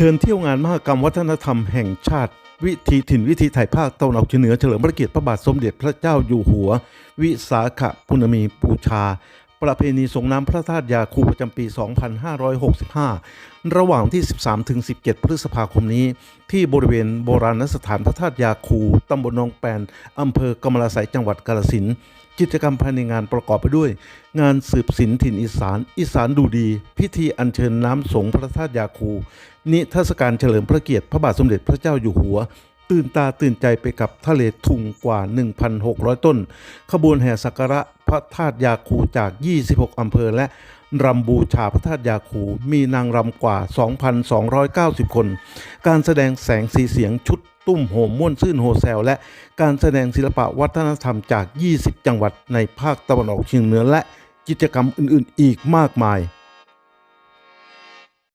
เชิญเที่ยวงานมหกรรมวัฒนธรรมแห่งชาติ วิถีถิ่นวิถีไทยภาคตะวันออกเฉียงเหนือเฉลิมพระเกียรติพระบาทสมเด็จพระเจ้าอยู่หัว วิสาขบุณมีปูชา ประเพณีส่งน้ำพระธาตุยาคูประจำปี 2565 ระหว่างที่ 13-17 พฤษภาคมนี้ ที่บริเวณโบราณสถานพระธาตุยาคูตำบลหนองแปนอำเภอกำมะลาไสยจังหวัดกาฬสินธุ์กิจกรรมภายในงานประกอบไปด้วย งานสืบศิลป์ถิ่นอีสาน อีสานดูดี พิธีอัญเชิญน้ำสงพระธาตุยาคู นิทรรศการเฉลิมพระเกียรติพระบาทสมเด็จพระเจ้าอยู่หัว ตื่นตาตื่นใจไปกับทะเลทุงกว่า 1,600 ต้น ขบวนแห่สักการะ พระธาตุยาคูจาก 26 อำเภอและรำบูชาพระธาตุยาคูมีนางรำกว่า 2,290 คน การแสดงแสงสีเสียงชุดตุ้มโหมม่วนซื่นโฮแซล และการแสดงศิลปะวัฒนธรรมจาก 20 จังหวัดในภาคตะวันออกเฉียงเหนือและกิจกรรมอื่นๆ อีกมากมาย